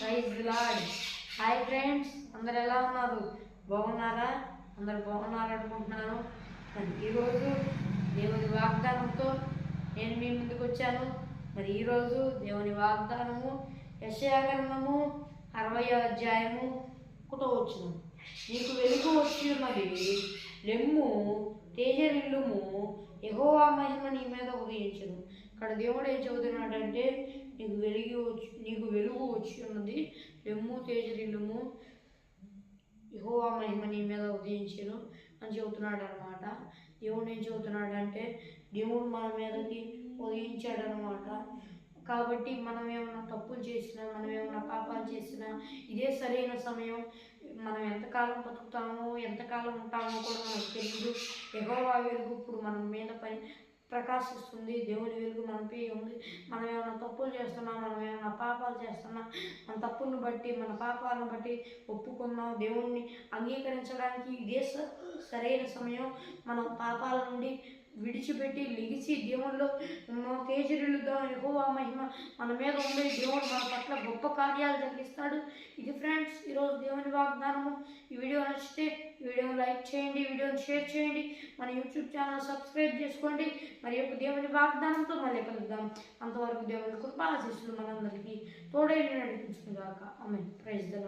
Praise lord hi friends అందరు ఎలా ఉన్నారు? బాగున్నారా? అందరు బాగున్నారు అనుకుంటున్నాను. మరి ఈరోజు దేవుని వాగ్దానంతో నేను మీ ముందుకు వచ్చాను. మరి ఈరోజు దేవుని వాగ్దానము యశయాగ్రంథము అరవై అధ్యాయము ఒకటో వచ్చును నీకు వెలుగు వచ్చి ఉన్నది లెమ్ము తేజరిల్లుము ఎహోవా మహిమ నీ మీద ఉదయించను. ఇక్కడ దేవుడు ఏం చెబుతున్నాడంటే నీకు వెలుగు వచ్చి నీకు వెలుగు వచ్చి ఉన్నది లెమ్ము తేజరిల్లుము ఎహోవా మహిమ నీ మీద ఉదయించను అని చెబుతున్నాడు అనమాట దేవుడు ఏం చెబుతున్నాడంటే దేవుడు మన మీదకి ఉదయించాడనమాట కాబట్టి మనం ఏమైనా తప్పులు చేసినా మనం ఏమైనా పాపాలు చేసినా ఇదే సరైన సమయం. మనం ఎంతకాలం బతుకుతామో ఎంతకాలం ఉంటామో కూడా మనకు తెలియదు ఎగోవా వెలుగు ఇప్పుడు మన మీద పని ప్రకాశిస్తుంది. దేవుని వెలుగు మనపై ఉంది. మనం ఏమైనా తప్పులు చేస్తున్నా మనం ఏమైనా పాపాలు చేస్తున్నా మన తప్పులను బట్టి మన పాపాలను బట్టి ఒప్పుకున్నాం దేవుణ్ణి అంగీకరించడానికి ఇదే సరైన సమయం. మనం పాపాల నుండి విడిచిపెట్టి లిగిసి దేవుళ్ళు కేజరులుగా ఎక్కువ మహిమ మన మీద ఉండే దేవుడు మన పట్ల గొప్ప కార్యాలు జరిగిస్తాడు. ఇది ఫ్రెండ్స్ ఈరోజు దేవుని వాగ్దానము. ఈ వీడియో నచ్చితే ఈ వీడియోని లైక్ చేయండి వీడియోని షేర్ చేయండి. మన యూట్యూబ్ ఛానల్ సబ్స్క్రైబ్ చేసుకోండి. మరి యొక్క దేవుని వాగ్దానంతో మళ్ళీ కలుద్దాం. అంతవరకు దేవుని కృపా ఆశీస్సులు మనందరికీ తోడైన నడిపించుకుందాక ఆమె ప్రైజ్ ద